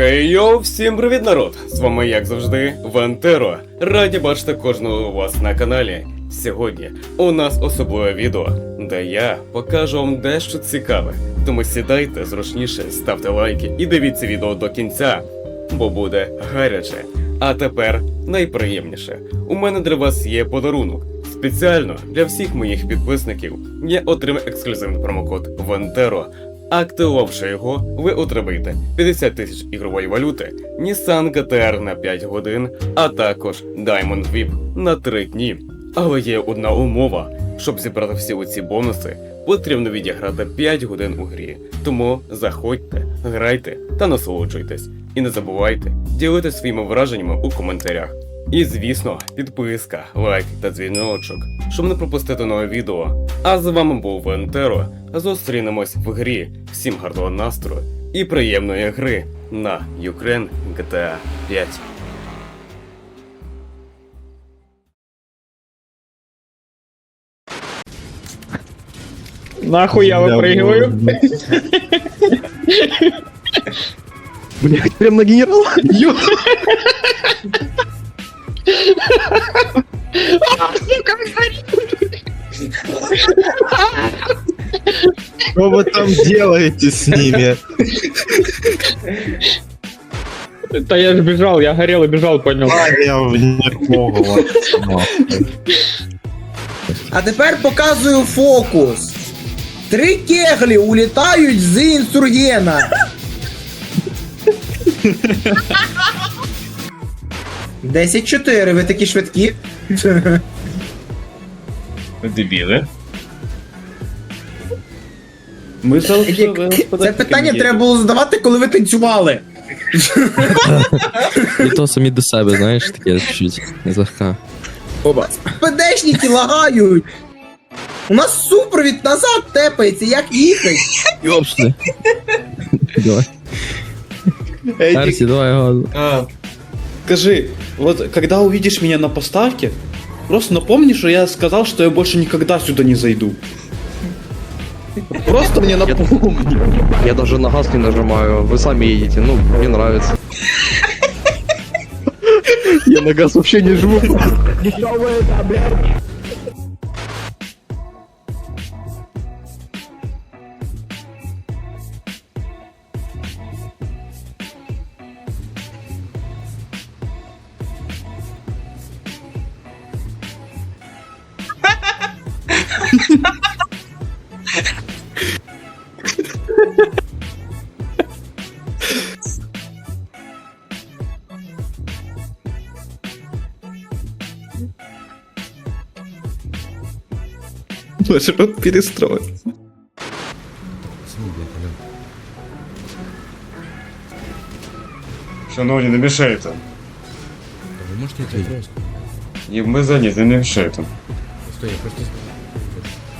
Хей йоу, всім привіт, народ! З вами, як завжди, Вантеро. Раді бачити кожного у вас на каналі. Сьогодні у нас особливе відео, де я покажу вам дещо цікаве. Тому сідайте зручніше, ставте лайки і дивіться відео до кінця, бо буде гаряче. А тепер найприємніше. У мене для вас є подарунок. Спеціально для всіх моїх підписників я отримав ексклюзивний промокод Вантеро. Активувавши його, ви отримаєте 50 тисяч ігрової валюти, Nissan GTR на 5 годин, а також Diamond VIP на 3 дні. Але є одна умова: щоб зібрати всі оці бонуси, потрібно відіграти 5 годин у грі. Тому заходьте, грайте та насолоджуйтесь. І не забувайте ділитися своїми враженнями у коментарях. І звісно, підписка, лайк та дзвіночок, щоб не пропустити нове відео. А з вами був Вентеро. Зустрінемось в грі. Всім гарного настрою і приємної гри на Ukraine GTA 5. Нахуй я выпрыгиваю. Блять, прям на генерала? Ё- Что вы там делаете с ними? Да я же бежал, я горел и бежал, понял. А, я в нервного. А тепер показую фокус. Три кеглі улітають з інсургена. Десять чотири, ви такі швидкі. Дебіли. Ми Це питання треба було задавати, коли ви танцювали. І то самі до себе, знаєш, таке чуть злегка. Оба. ПДшники лагають. У нас супровід назад тепається, як їхать. Йопшли. Давай. Арсі, давай газу. А, скажи, вот когда увидишь меня на поставке, просто напомни, что я сказал, что я больше никогда сюда не зайду. Просто мне напомни. Я даже на газ не нажимаю, вы сами едете, ну, мне нравится. Я на газ вообще не жму. Маршрут перестроен. Шановні, не мішайте. Вы можете ответить просто? І ми зайняті, не мішайте. Стой, я просто...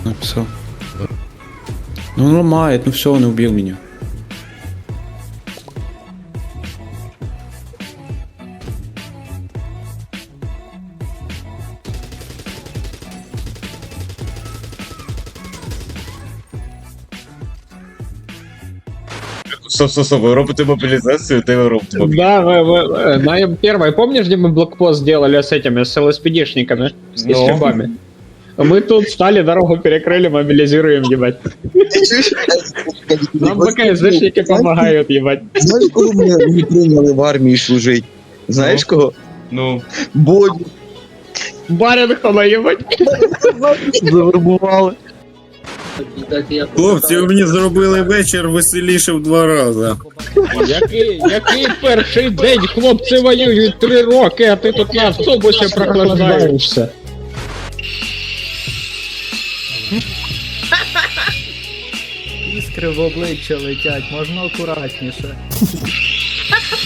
Написал. Ну он ломает, ну все, он убил меня. Стоп, стоп, стоп, ви робите мобілізацію, де ви робите мобілізацію? Да, мы, мы, э, на первой, помнишь, где мы блокпост делали с этими, с ЛСПДшниками, с Ну. шипами? Мы тут стали, дорогу перекрыли, мобилизируем, ебать. Нам БКСДшники помогают, ебать. Знаєш, кого мене не прийняли в армії служить? Знаєш кого? Ну, Бодю Барин хана, ебать. завербували. Хлопці, ви мені зробили вечір веселіше в два рази. Який, який перший день хлопці воюють три роки, а ти тут на автобусі прохлаждаєшся. Іскри в обличчя летять, можна акуратніше.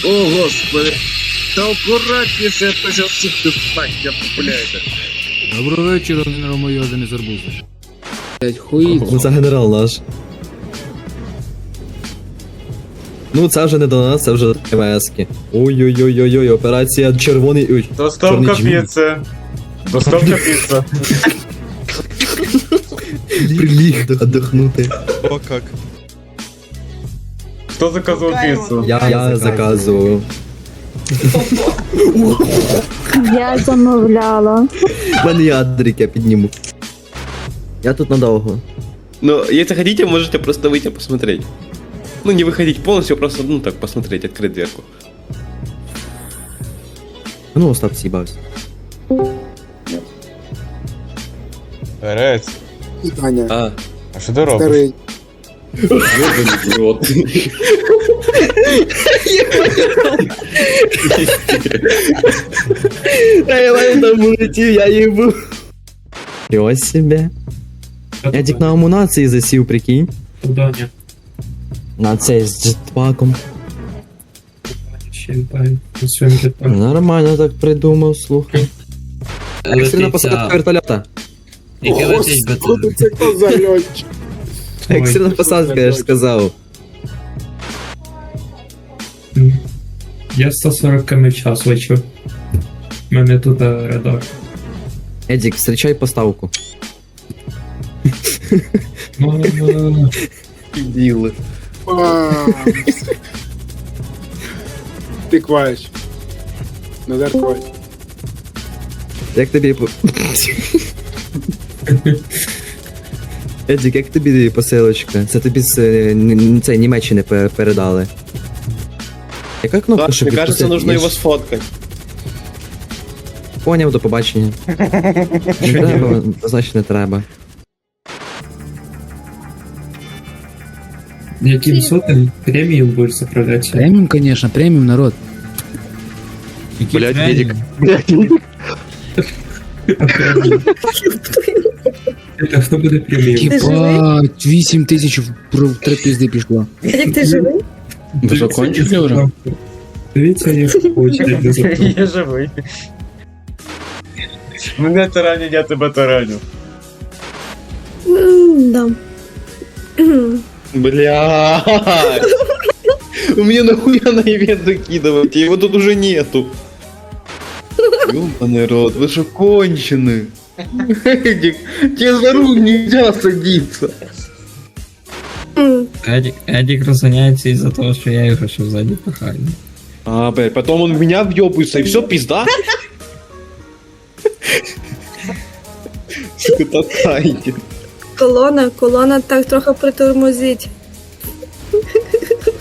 О, господи. Та акуратніше, то зараз всіх тут я популяєте. Доброго вечора, нейромойози, не зарбузи. Це генерал наш. Ну, це вже не до нас, це вже МСки. Ой-ой-ой-ой, операція червоний. Ой, доставка Чорний джмін. піци. Доставка піци. приліг отдохнути. О, как. Хто заказував піцу? Я, я заказував. Я замовляла. В мене ядрик, я підніму. Я тут надовго. Ну, если хотите, можете просто выйти посмотреть. Ну, не выходить полностью, просто, ну, так, посмотреть, открыть дверку. Ну, Остап з'їбався. Перець. А, А що ти робиш? ёбаный в рот. А я лайв там улетів, я їбу. Ось себе. Я тільки на амунації засів, прикинь. Куда не? На цей з джетпаком. Считай, на своем Нормально так придумав, слухай. Екстрена посадка вертольота. Екстрена посадка, я ж сказав. Я 140 км в час лечу. У мене тут радар. Едік, зустрічай поставку. Дебилы. Ти кваєш. Назар кваєш. Як тобі по. Едік, як тобі посилочка? Це тобі з е, це, Німеччини пе- передали. Яка кнопка, щоб мне кажется, відпустити? нужно Я его ж сфоткать. Поняв, до побачення. Не треба, значить не треба. Яким сотом премиум будешь заправлять? Преміум, конечно, преміум, народ. Блять, Едік. Это хто буде преміум? Єбать, 8 тисяч в в три пізди пішло. Як ти живий? Ви закончили вже? Дивіться, я очередь не запрошую. Я живий. Мене таранять, я тебе тараню. Да. Блядь. У меня нахуя на ивент закидываете? Его тут уже нету. Ёбаный рот, вы же кончены. Эдик, тебе за руку нельзя садиться. Едік, Едік розганяється із-за того, що я його ще ззаді пахаю. А, блядь, потом он в меня въебывается, и все, пизда? Сука, толкайте. Колона, колона так трохи притормозить.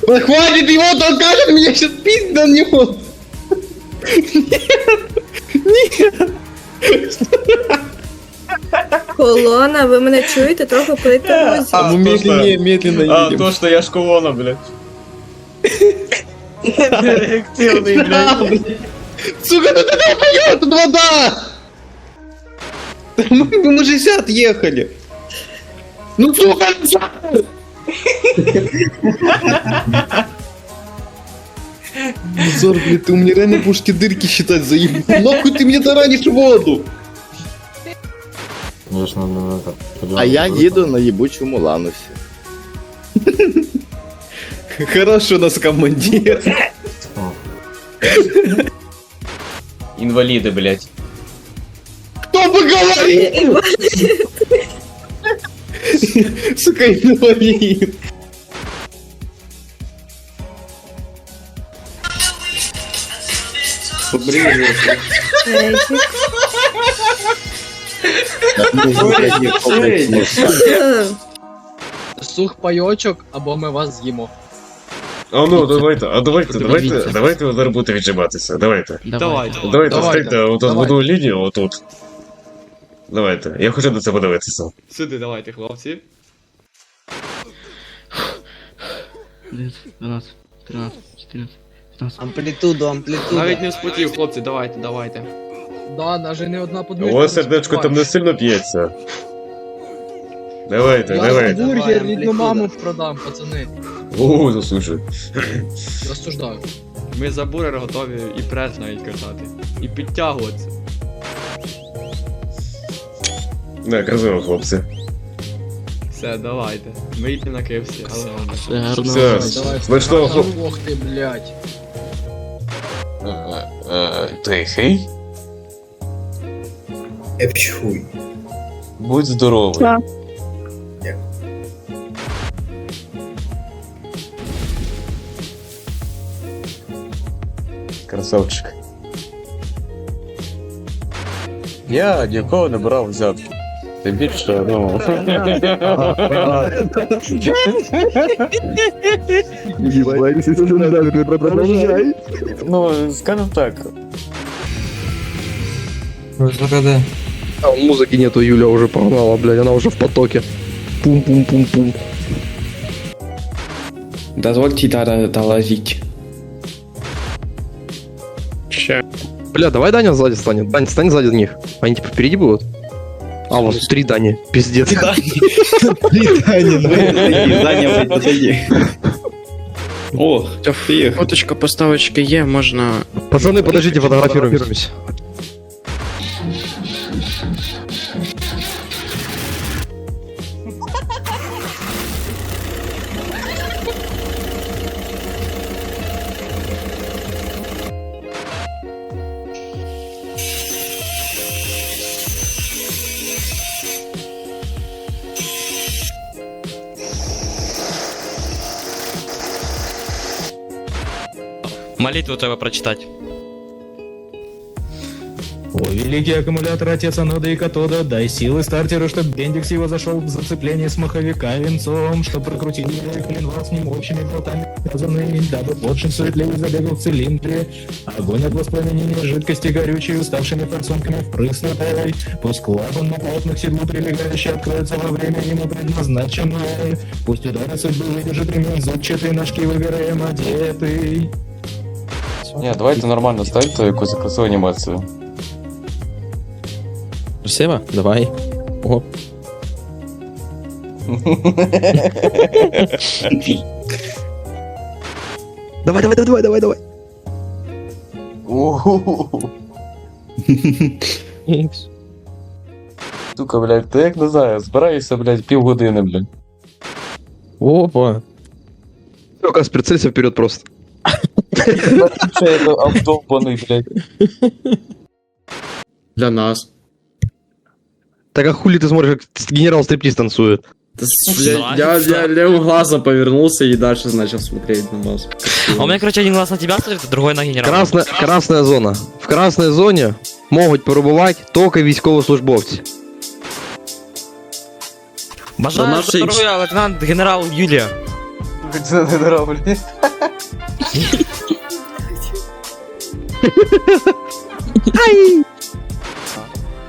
Да хватит его толкать, меня сейчас пиздит на него. Колона, ви мене чуєте? Трохи притормозить. А, ну то, что- медленнее, медленно А, едем. то, что я ж колона, блядь. Сука, ну ты долбоёб, тут вода! Да Мы, мы уже все отъехали. Ну, сука, Назар! Назар, блядь, ты у меня реально будешь эти дырки считать заебал. Нахуй ты мне таранишь воду? А я їду на їбучому ланусі. Хорошо, нас командир. Інваліди, блядь. Кто бы говорил? Сука, инвалид. Е, Сух пайочок, або ми вас з'їмо. А ну, давайте, а давайте, Подивіться. давайте, давайте зараз будете віджиматися, давайте. Давайте. Давайте, Давайте. стійте отут в Давайте. одну лінію, отут. Давайте, я хочу на це подивитися. Сюди давайте, хлопці. 12, 13, 14, 15. Амплітуду, амплітуду. Навіть не спотів, хлопці, давайте, давайте. Да, навіть не одна У подмітка. вас сердечко там не сильно б'ється. Давайте, Я давайте. бургер рідну маму продам, пацани. О, заслужив. Розсуждаю. Ми за бургер готові і прес навіть катати. І підтягуватися. Ну, да, красиво, хлопці. Все, давайте. Ми йдемо на кивсі, але ладно. Все гарно. Все, ви що, хлоп... Ох ти, блядь. Е, е, Тихий. Епчхуй. Будь здоровий. да. Красавчик. Я нікого не брав взятку. Тим більше, ну. Ну, скажем так. А вон музыки нету, Юля уже погнала, блядь, она уже в потоке. Пум-пум-пум-пум. Дозвольте доложить. Бля, давай Даня сзади станет. Даня, стань сзади них. Они типа впереди будут. А, вот три Дани. Пиздец. О, фоточка поставочки є, можна. Пацаны, подождите, фотографируемся. Молитву треба прочитати. О, великий аккумулятор отец анода и катода, дай силы стартеру, чтоб Бендикс его зашел в зацепление с маховика венцом, чтоб прокрутили клинвал с ним общими болтами, связанными, дабы плотший суетливый забегал в цилиндре. Огонь от воспламенения жидкости горючей, уставшими форсунками впрыснутой. Пусть клапан на плотных седлу прилегающий откроется во время ему предназначенное. Пусть удары судьбы выдержит ремень зубчатый, ножки выбираем одетый. Ні, давайте нормально ставте якусь красиву анімацію. Красиво? Давай. О, Давай, давай, давай, давай, давай. Сука, блядь, ти як не знаю, збираюся, блядь, півгодини, блядь. Опа. Только прицелься вперед просто. Це я обдовбаний, блядь. Для нас. Так а хули ты смотришь, как генерал стриптиз танцует? Бля, я, я левым глазом повернулся и дальше начал смотреть на нас. А у меня, короче, один глаз на тебя смотрит, другой на генерала. Красна, красная зона. В красній зоні можуть перебувати тільки військовослужбовці. Бажаю До нашої- здоров'я, лейтенант генерал Юлія. Це не блядь.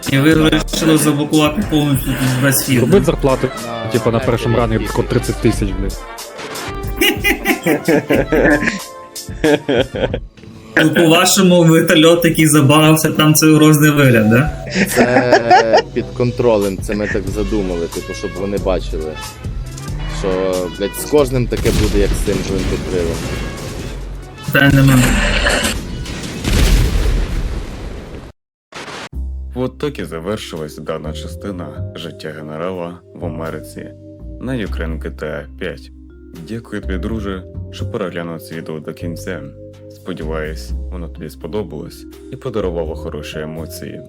І ви вирішили заблокувати повністю весь фільм. Робить зарплати, типа на першому рані тако 30 тисяч, блядь. Ну, По-вашому, вертольот, який забагався, там це грозний вигляд, да? Це під контролем, це ми так задумали, типу, щоб вони бачили. Що, блядь, з кожним таке буде, як з цим гвинтокрилом. Та нема. От так і завершилась дана частина життя генерала в Америці на Ukraine GTA 5. Дякую тобі, друже, що переглянув це відео до кінця. Сподіваюсь, воно тобі сподобалось і подарувало хороші емоції.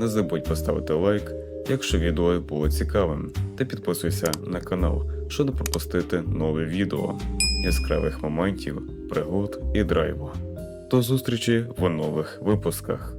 Не забудь поставити лайк, якщо відео було цікавим, та підписуйся на канал, щоб не пропустити нове відео яскравих моментів, пригод і драйву. До зустрічі в нових випусках.